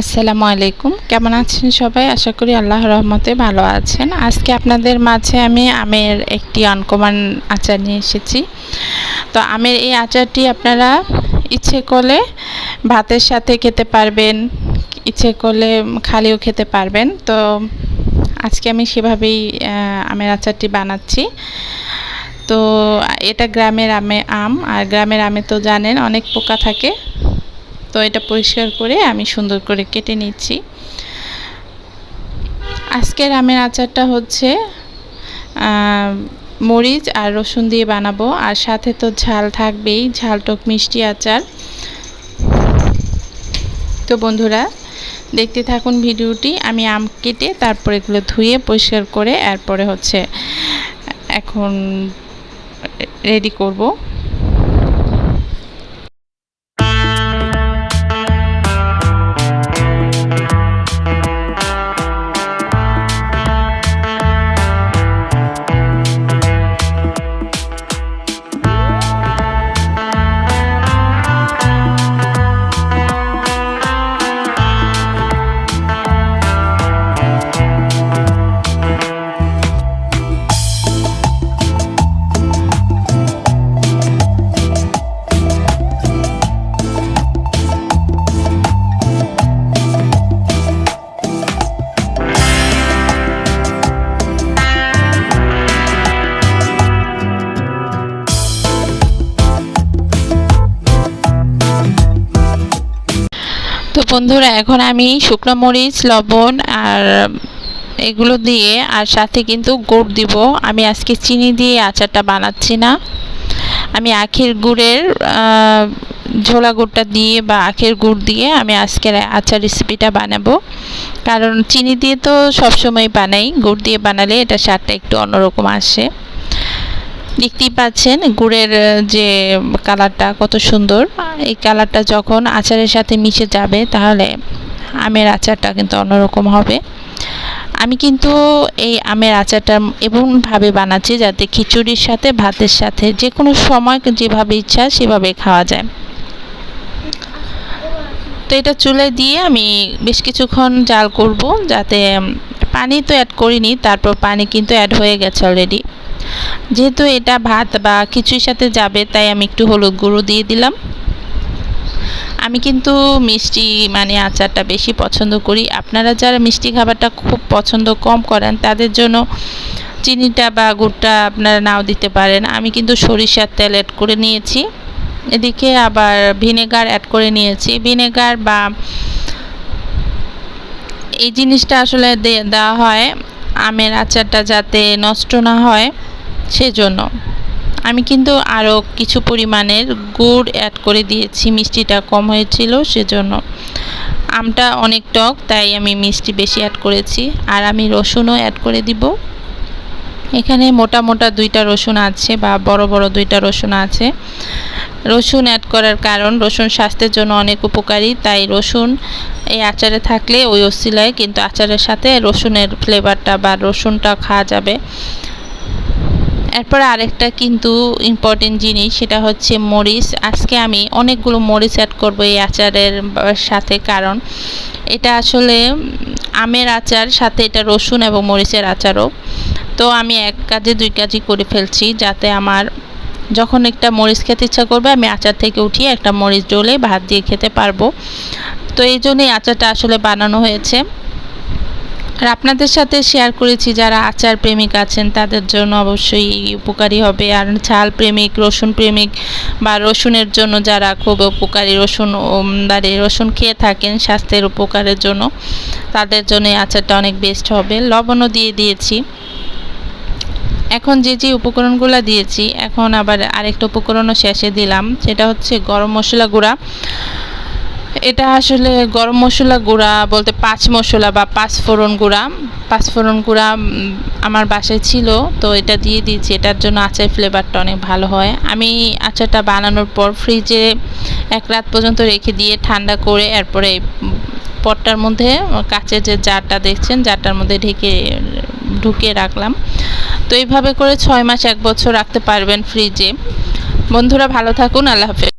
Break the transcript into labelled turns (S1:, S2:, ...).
S1: আসসালামু আলাইকুম। কেমন আছেন সবাই? আশা করি আল্লাহর রহমতে ভালো আছেন। আজকে আপনাদের মাঝে আমি আমের একটি আনকমন আচার নিয়ে এসেছি। তো আমের এই আচারটি আপনারা ইচ্ছে করলে ভাতের সাথে খেতে পারবেন, ইচ্ছে করলে খালিও খেতে পারবেন। তো আজকে আমি সেভাবেই আমের আচারটি বানাচ্ছি। তো এটা গ্রামের আমে, আম। আর গ্রামের আমে তো জানেন অনেক পোকা থাকে। তো এটা পরিষ্কার করে আমি সুন্দর করে কেটে নিচ্ছি। আজকের আমের আচারটা হচ্ছে মরিচ আর রসুন দিয়ে বানাবো। আর সাথে তো ঝাল থাকবেই, ঝাল টক মিষ্টি আচার। তো বন্ধুরা, দেখতে থাকুন ভিডিওটি। আমি আম কেটে তারপরে এগুলো ধুয়ে পরিষ্কার করে এরপরে হচ্ছে এখন রেডি করব। বন্ধুরা, এখন আমি শুকনো মরিচ, লবণ আর এগুলো দিয়ে আর সাথে কিন্তু গুড় দিব। আমি আজকে চিনি দিয়ে আচারটা বানাচ্ছি না। আমি আখের গুড়ের ঝোলা গুড়টা দিয়ে বা আখের গুড় দিয়ে আমি আজকের আচার রেসিপিটা বানাবো। কারণ চিনি দিয়ে তো সবসময় বানাই, গুড় দিয়ে বানালে এটা স্বাদটা একটু অন্যরকম আসে। দেখতেই পাচ্ছেন গুড়ের যে কালারটা কত সুন্দর। এই কালারটা যখন আচারের সাথে মিশে যাবে, তাহলে আমের আচারটা কিন্তু অন্যরকম হবে। আমি কিন্তু এই আমের আচারটা এমনভাবে বানাচ্ছি যাতে খিচুড়ির সাথে, ভাতের সাথে যে কোনো সময় যেভাবে ইচ্ছা সেভাবে খাওয়া যায়। তো এটা চুলে দিয়ে আমি বেশ কিছুক্ষণ জাল করব যাতে পানি তো অ্যাড করিনি, তারপর পানি কিন্তু অ্যাড হয়ে গেছে অলরেডি যেহেতু এটা ভাত বা কিছুর সাথে যাবে, তাই আমি একটু হলুদ গুঁড়ো দিয়ে দিলাম। আমি কিন্তু মিষ্টি মানে আচারটা বেশি পছন্দ করি। আপনারা যারা মিষ্টি খাবারটা খুব পছন্দ কম করেন, তাদের জন্য চিনিটা বা গুড়টা আপনারা নাও দিতে পারেন। আমি কিন্তু সরিষার তেল অ্যাড করে নিয়েছি। এদিকে আবার ভিনেগার অ্যাড করে নিয়েছি। ভিনেগার বা এই জিনিসটা আসলে দেওয়া হয়। আমের আচারটা যাতে নষ্ট না হয়। সেজন্য। আমি কিন্তু আরও কিছু পরিমাণের গুড় অ্যাড করে দিয়েছি, মিষ্টিটা কম হয়েছিল সেজন্য। আমটা অনেক টক, তাই আমি মিষ্টি বেশি অ্যাড করেছি। আর আমি রসুনও অ্যাড করে দিব। এখানে মোটা মোটা দুইটা রসুন আছে বা বড় বড় দুইটা রসুন আছে। রসুন অ্যাড করার কারণ, রসুন স্বাস্থ্যের জন্য অনেক উপকারী, তাই রসুন এই আচারে থাকলে ওই অসিলায় কিন্তু আচারের সাথে রসুনের ফ্লেভারটা বা রসুনটা খাওয়া যাবে। এরপর আরেকটা কিন্তু ইম্পর্টেন্ট জিনিস, সেটা হচ্ছে মরিচ। আজকে আমি অনেকগুলো মরিচ অ্যাড করব এই আচারের সাথে, কারণ এটা আসলে আমের আচার, সাথে এটা রসুন এবং মরিচের আচারও। তো আমি এক কাজে, দুই কাজই করে ফেলছি, যাতে আমার যখন একটা মরিচ খেতে ইচ্ছা করবে, আমি আচার থেকে উঠিয়ে একটা মরিচ ডলে ভাত দিয়ে খেতে পারব। তো এই জন্যই আচারটা আসলে বানানো হয়েছে। আর আপনাদের সাথে শেয়ার করেছি যারা আচার প্রেমিক আছেন তাদের জন্য অবশ্যই উপকারী হবে। আর ঝাল প্রেমিক রসুন প্রেমিক বা রসুনের জন্য যারা খুব উপকারী রসুন উম, রসুন খেয়ে থাকেন স্বাস্থ্যের উপকারের জন্য তাদের জন্য আচারটা অনেক বেস্ট হবে। লবণও দিয়ে দিয়েছি। এখন যে যে উপকরণগুলো দিয়েছি এখন আবার আরেকটা উপকরণও শেষে দিলাম সেটা হচ্ছে গরম মশলা গুঁড়া। এটা আসলে গরম মশলা গুঁড়া বলতে পাঁচ মশলা বা পাঁচ ফোড়ন গুঁড়া। পাঁচ ফোড়ন গুঁড়া আমার বাসায় ছিল, তো এটা দিয়ে দিয়েছি। এটার জন্য আচার ফ্লেভারটা অনেক ভালো হয়। আমি আচারটা বানানোর পর ফ্রিজে এক রাত পর্যন্ত রেখে দিয়ে ঠান্ডা করে এরপরে পটটার মধ্যে, কাচের যে জারটা দেখছেন, জারটার মধ্যে ঢেকে, ঢুকিয়ে রাখলাম। তো এইভাবে করে ছয় মাস, এক বছর রাখতে পারবেন ফ্রিজে বন্ধুরা ভালো থাকুন, আল্লাহ হাফেজ।